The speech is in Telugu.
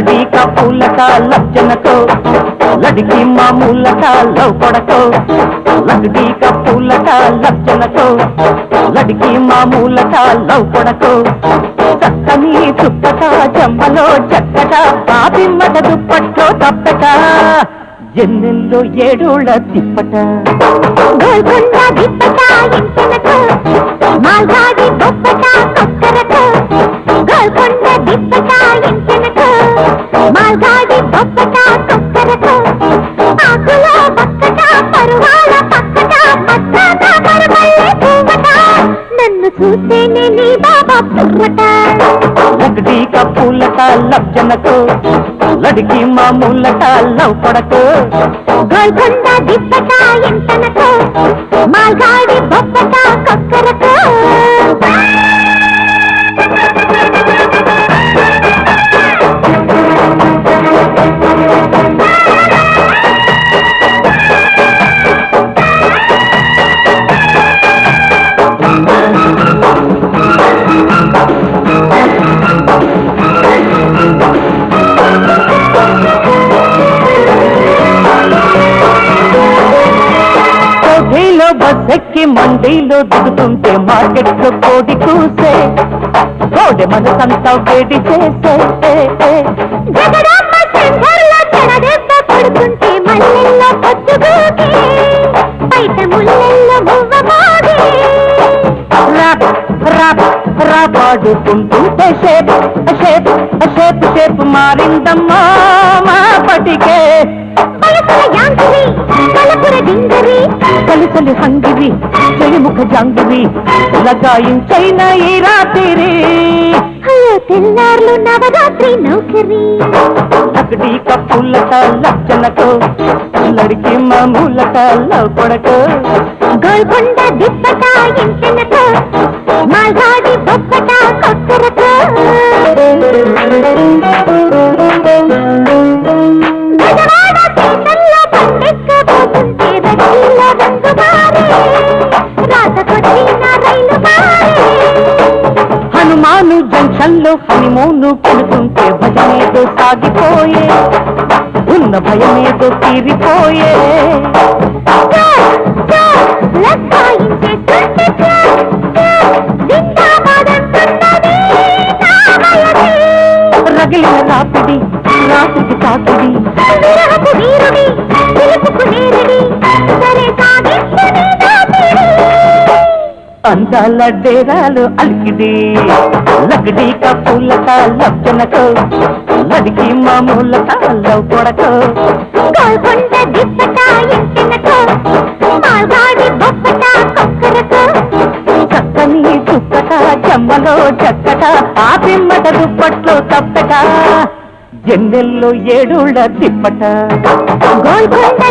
లగడీక పూలక లచ్చనకో లడికి మామూలక లవ్ పడకో లగడీక పూలక లచ్చనకో లడికి మామూలక లవ్ పడకో చక్కని చుక్కట జమ్మలో చక్కట పాపిమ్మట దుప్పట్లో తప్పట. జన్నెల్లో ఏడోళ్ళ తిప్పట. గోల్కొండ తిప్పట ఇంటనకు లగడీక పూలక లచ్చనకో లడికి మామూలక లవ్ కొడకో. గోల్కొండ దిప్పట ఇంటనకు మాల్గాడి బొప్పట కక్కరకు. కోఠీలో బస్ ఎక్కి మండీలో దిగుతుంటే మార్కెట్లో కోడి కూసే కోడి మనసంతా వేడి చేసే పడుతుంటే మల్లెల్లో పొద్దుగూకే బయట ముల్లెల్లో రాపాడుకుంటుంటే షేప్ షేప్ షేప్ షేప్ మారిందమ్మా మా పటికే. పలుకుల యాంత్రి కలిసలి హంగిరి చెలిముఖ జాంగిరి లగాయించైన ఈ రాత్రి అయ్యో తెల్లార్లు నవరాత్రి నౌకరి. లకడీ కప్పులక లచ్చనకో లడికి మామూలక లవ్ గోల్కొండ దిప్పట ఇంటెనకు మాల్గాడి బొప్పట కొక్కరకు మనలో లో హనిమూను కొడుతుంటే భజనేదో సాగిపోయే ఉన్న భయమేదో తీరిపోయే. రగిలిన రాపిడి రాపిడి తాకిడి. అందాల డేరాలు అలికిడి లగడి కప్పులక లచ్చనకో లడికి మామూలక లవ్ కొడకో. చక్కని చుక్కట చెమ్మలో చక్కట ఆ పిమ్మట దుప్పట్లో తప్పట. జన్నెల్లో ఏడుళ్ళ తిప్పట గోల్కొండ